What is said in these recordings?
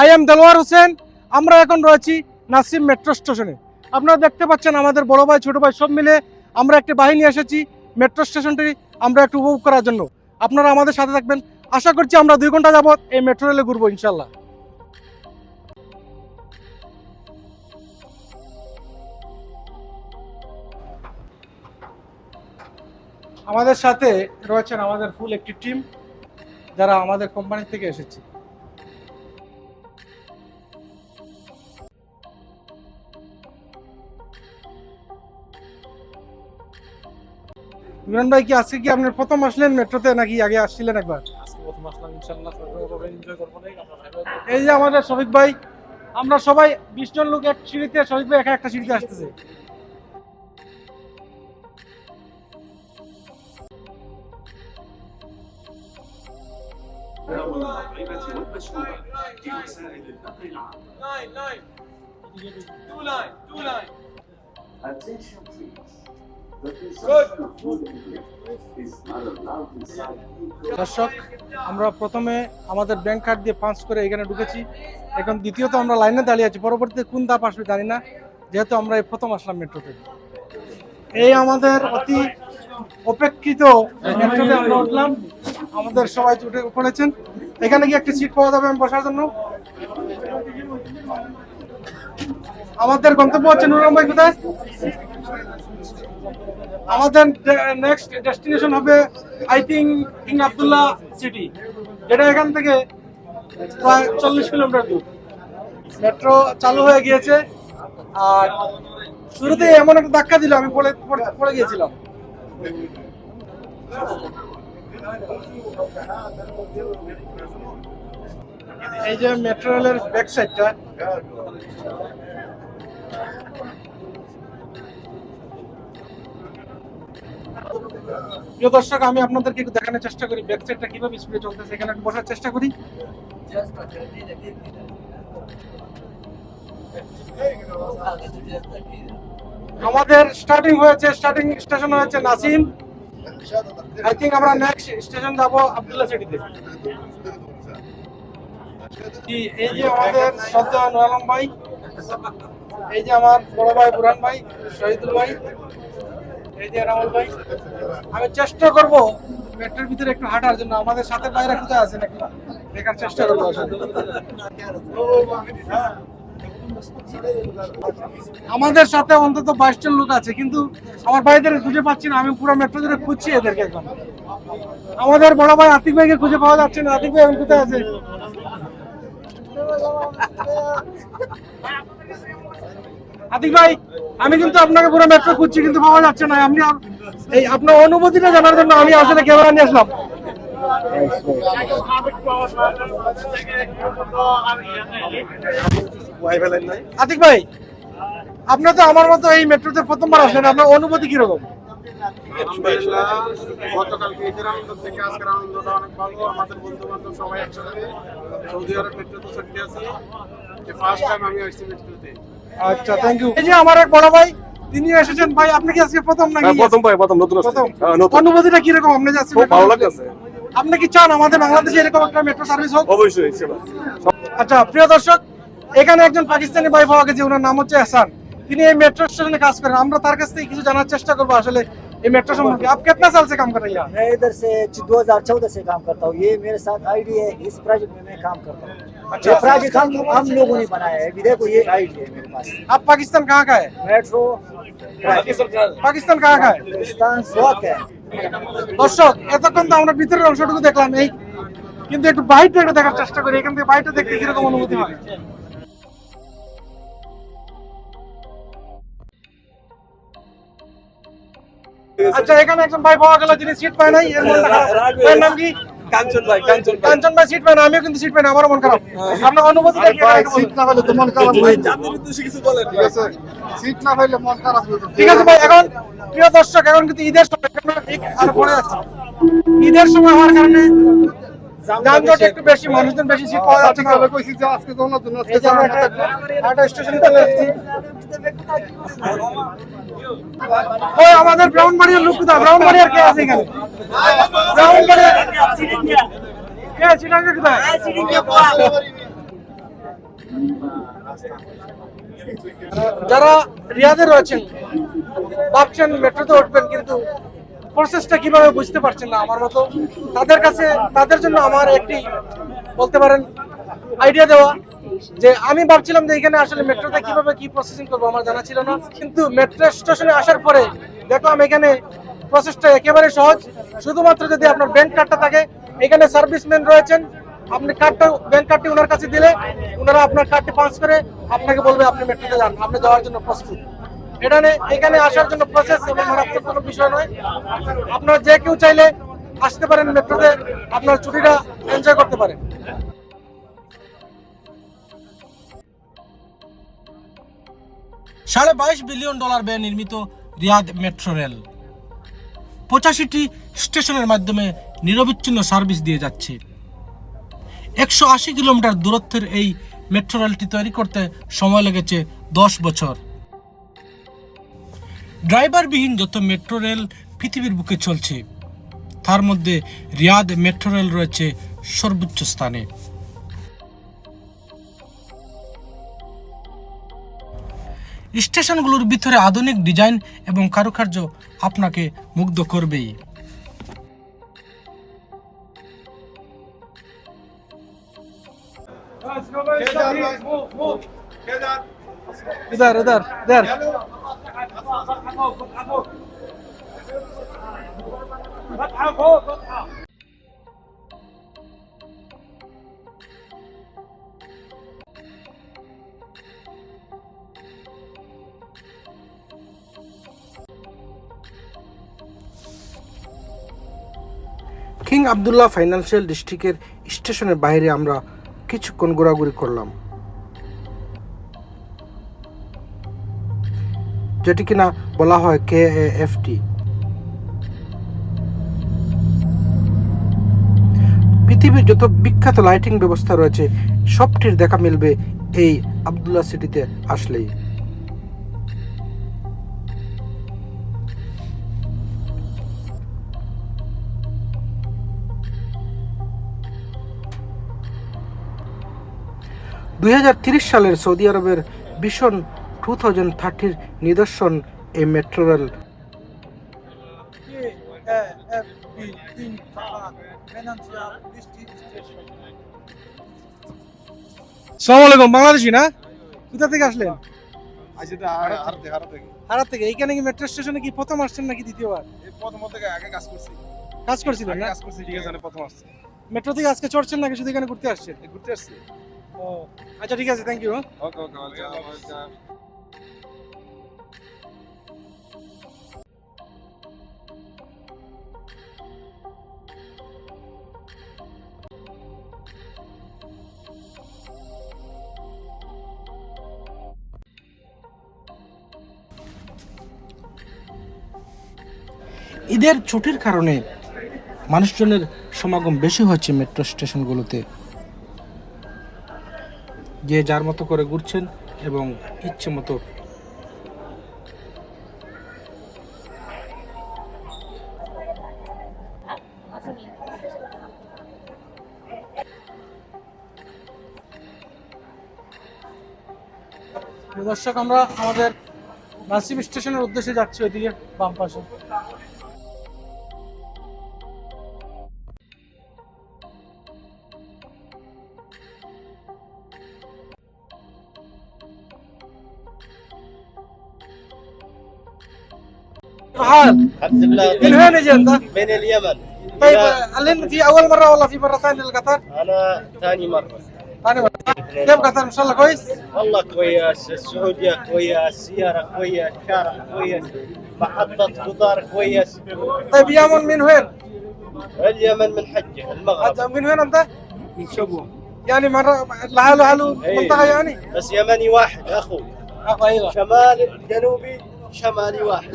I am Delwar Hossain, আমরা এখন রয়েছি নাসিম মেট্রো স্টেশনে। আপনারা দেখতে পাচ্ছেন আমাদের বড় ভাই, ছোট ভাই সব মিলে আমরা একটি বাহিনী এসেছি মেট্রো স্টেশনটি আমরা একটু উপভোগ করার জন্য। আপনারা আমাদের সাথে থাকবেন। আশা করছি আমরা দুই ঘণ্টা যাবত এই মেট্রো রেলে ঘুরবো ইনশাল্লাহ আমাদের সাথে রয়েছেন আমাদের ফুল একটি টিম যারা আমাদের কোম্পানি থেকে এসেছে। ইমরান ভাই কি আজকে কি আপনার প্রথম আসলেন মেট্রোতে নাকি আগে আসছিলেন একবার এই যে আমাদের শফিক ভাই আমরা সবাই বিশ জন লোক এক সিঁড়িতে শফিক ভাই একা একটা সিঁড়িতে আসতেছে. Attention please. দর্শক, আমরা প্রথমে আমাদের ব্যাংক কার্ড দিয়ে পাঁচ করে এখানে ঢুকেছি। এখন দ্বিতীয়ত আমরা লাইনে দাঁড়িয়ে আছি। পরবর্তীতে কোন ধাপ আসবে জানি না, যেহেতু আমরা এই প্রথম আসলাম মেট্রোতে এই আমাদের অতি অপেক্ষিত মেট্রোতে আমরা উঠলাম। আমাদের সবাই উঠে পড়েছেন। এখানে কি একটা সিট পাওয়া যাবে বসার জন্য। আমাদের গন্তব্য হচ্ছে নুরম ভাই কোথায়? আমাদের নেক্সট ডেস্টিনেশন হবে I think king Abdullah city যেটা এখান থেকে প্রায় চল্লিশ কিলোমিটার দূর। মেট্রো চালু হয়ে গিয়েছে। আর শুরুতে এমন একটা ধাক্কা দিল, আমি পড়ে, পড়ে- গিয়েছিলাম। এই যে মেট্রো রেলের ব্যাক সাইডটা প্রিয় দর্শক, আমি আপনাদেরকে একটু দেখানোর চেষ্টা করি ব্যাক সাইডটা কীভাবে স্পিডে চলতেছে, এখানে একটু বসার চেষ্টা করি। আমাদের স্টার্টিং হয়েছে স্টার্টিং স্টেশন হয়েছে নাসিম। আই থিঙ্ক আমরা নেক্সট স্টেশন যাব আব্দুল্লাহ সিটিতে। এই যে আমাদের শ্রদ্ধা নুর ভাই, এই যে আমার বড় ভাই বুরহান ভাই, শহীদুল ভাই। আমি চেষ্টা করব মেট্রোর ভিতরে একটু হাঁটার জন্য। আমাদের সাথে বাইরে কোথায় আছে নাকি দেখার চেষ্টা করব। আমাদের সাথে অন্তত বাইশ জন লোক আছে, কিন্তু আমার ভাইদের খুঁজে পাচ্ছি না। আমি পুরো মেট্রো ধরে খুঁজছি এদেরকে এখন। আমাদের বড় ভাই আতিক ভাইকে খুঁজে পাওয়া যাচ্ছে না। আতিক ভাই এখন কোথায় আছে? আতিক ভাই আমি কিন্তু আপনাকে পুরো মেট্রো খুঁজছি কিন্তু পাওয়া যাচ্ছে না আপনি আপ- এই আপনার অনুভূতিটা জানার জন্য আমি আসলে ক্যামেরা নিয়ে আসলাম আতিক ভাই আপনি তো আমার মতো এই মেট্রোতে প্রথমবার আসলেন আপনার অনুভূতি কীরকম আমাদের বন্ধু সবাই একসাথে সৌদি আরব মেট্রোতে ছুটতে আছি ফার্স্ট টাইম আমি আসছি মেট্রোতে আচ্ছা থ্যাংক ইউ এই যে আমার এক বড় ভাই তিনি এসেছেন ভাই আপনি কি আজকে প্রথম নাকি হ্যাঁ, প্রথম ভাই প্রথম নতুন আসছে। প্রথম হ্যাঁ, নতুন অনুভূতিটা কিরকম আপনি যে আজকে খুব ভালো মেট্রোতে? লাগতেছে আপনি কি চান আমাদের বাংলাদেশে এরকম একটা মেট্রো সার্ভিস হোক অবশ্যই সেবা আচ্ছা প্রিয় দর্শক এখানে একজন পাকিস্তানি ভাই পাওয়া গেছে ওনার নাম হচ্ছে হাসান তিনি এই মেট্রো স্টেশনে কাজ করেন আমরা তার কাছ থেকে কিছু জানার চেষ্টা করবো আসলে এই মেট্রো সম্পর্কে आप कितना साल से काम कर रही हैं मैं इधर से 2014 से काम करता हूँ ये मेरे साथ आईडी है इस प्रोजेक्ट में मैं काम करता हूँ अच्छा। ये प्रोजेक्ट हम हम लोगों ने बनाया है अभी देखो ये आईडी है मेरे पास आप पाकिस्तान कहाँ का है मेट्रो पाकिस्तान कहाँ का है पाकिस्तान स्वात है দর্শক এতক্ষণ তো আমরা ভিতরের অংশটুকু দেখলাম এই কিন্তু একটু বাইরটা একটু দেখার চেষ্টা করি এখান থেকে বাইরটা দেখতে কিরকম অনুভূতি হয় আচ্ছা এখানে একজন ভাই পাওয়া গেল যিনি সিট পায় নাই এর মনটা খারাপ। এর নাম কি কাঞ্চন ভাই কাঞ্চন কাঞ্চন ভাই সিট পায় না আমিও কিন্তু সিট পাই না আমারও মন খারাপ। আপনার বলুন। না হলে তো মন খারাপ ভাই জাতির উদ্দেশ্যে কিছু বলেন ঠিক আছে সিট না মন খারাপ হয়ে ঠিক আছে ভাই এখন প্রিয় দর্শক এখন কিন্তু ঈদের সময় ঠিক আর পড়ে আছে। ঈদের সময় হওয়ার কারণে যানজট একটু বেশি মানুষজন বেশি সিট পাওয়া যাচ্ছে না। সঠিকভাবে কইছি যে আজকে তো নতুন আজকে এই যে আমরা একটা একটা স্টেশনে চলে এসেছি ওই আমাদের ব্রাউনবাড়িয়ার লোক কোথায়? ব্রাউনবাড়িয়ার কে আছে এখানে? ব্রাউনবাড়িয়ার কে চিটাঙ্গে কোথায়? যারা রিয়াদে রয়েছেন ভাবছেন মেট্রোতে উঠবেন কিন্তু প্রসেসটা কীভাবে বুঝতে পারছেন না আমার মতো? তাদের কাছে, তাদের জন্য আমার একটি, বলতে পারেন আইডিয়া দেওয়া যে আমি ভাবছিলাম যে এখানে আসলে মেট্রোতে কীভাবে কি প্রসেসিং করব আমার জানা ছিল না। কিন্তু মেট্রো স্টেশনে আসার পরে দেখলাম এখানে প্রসেসটা একেবারে সহজ। শুধুমাত্র যদি আপনার ব্যাংক কার্ডটা থাকে, এখানে সার্ভিসম্যান রয়েছেন, আপনি কার্ডটা ব্যাংক কার্ডটি ওনার কাছে দিলে, ওনারা আপনার কার্ডটি পাস করে আপনাকে বলবে আপনি মেট্রোতে যান, আপনি যাওয়ার জন্য প্রস্তুত। এটা নে- এখানে আসার জন্য প্রসেস এবং মারাত্মক কোনো বিষয় নয়। আপনার যে কেউ চাইলে আসতে পারেন মেট্রোতে, আপনার ছুটিটা এনজয় করতে পারেন। সাড়ে বাইশ বিলিয়ন ডলার ব্যয়ে নির্মিত রিয়াদ মেট্রো রেল। পঁচাশিটি স্টেশনের মাধ্যমে নিরবিচ্ছিন্ন সার্ভিস দিয়ে যাচ্ছে। একশো আশি কিলোমিটার দূরত্বের এই মেট্রো রেলটি তৈরি করতে সময় লেগেছে দশ বছর। ড্রাইভারবিহীন যত মেট্রো রেল পৃথিবীর বুকে চলছে তার মধ্যে রিয়াদ মেট্রো রেল রয়েছে সর্বোচ্চ স্থানে। স্টেশনগুলোর ভিতরে আধুনিক ডিজাইন এবং কারুকার্য আপনাকে মুগ্ধ করবেই। কিং আবদুল্লাহ ফাইন্যান্সিয়াল ডিস্ট্রিক্টের স্টেশনের বাইরে আমরা কিছুক্ষণ ঘোরাঘুরি করলাম। যেটি কিনা বলা হয় কে এফ টি পৃথিবীর যত বিখ্যাত লাইটিং ব্যবস্থা রয়েছে, সবটির দেখা মিলবে এই আবদুল্লাহ সিটিতে আসলেই। দুই সালের সৌদি আরবের ভীষণ টু থাউজেন্ড থার্টির নিদর্শন এই মেট্রো রেল। সালাম আলাইকুম বাংলাদেশি না? কোথা থেকে আসলেন? হারাত থেকে এইখানে কি মেট্রো স্টেশনে কি প্রথম আসছেন নাকি দ্বিতীয়বার? প্রথম থেকে আগে কাজ করছি। কাজ করছিলেন আগে না কাজ করছি ঠিক আছে প্রথম আসছে। মেট্রো থেকে আজকে চড়ছেন নাকি শুধু এখানে ঘুরতে আসছেন? ঘুরতে আসছি। ও আচ্ছা ঠিক আছে থ্যাংক ইউ ওকে ওকে ঈদের ছুটির কারণে মানুষজনের সমাগম বেশি হচ্ছে মেট্রো স্টেশনগুলোতে। যে যার মতো করে ঘুরছেন এবং ইচ্ছে মতো দর্শক, আমরা আমাদের নাসিব স্টেশনের উদ্দেশ্যে যাচ্ছি ওইদিকে, বাম পাশে। حال الحمد لله. من وين اجى انت؟ من اليمن. طيب انت في أول مرة ولا في مرة ثانية لقطر؟ أنا ثاني مرة. ثاني مرة. كيف قطر إن شاء الله كويس؟ والله كويس. السعودية كويس. السيارة كويس. الشارع كويس. محطة قطار كويس. طيب يمن من وين؟ اليمن من حجة المغرب. من وين أنت؟ من شبوه. يعني مره لحاله حاله إيه. منطقة يعني؟ بس يمني واحد أخو. اخ أيوه. شمال جنوبي شمالي واحد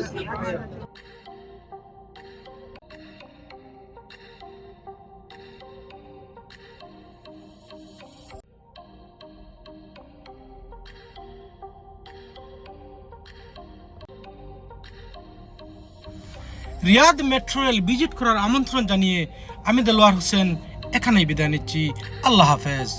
রিয়াদ মেট্রো রেল ভিজিট করার আমন্ত্রণ জানিয়ে আমি দেলোয়ার হোসেন এখানেই বিদায় নিচ্ছি আল্লাহ হাফেজ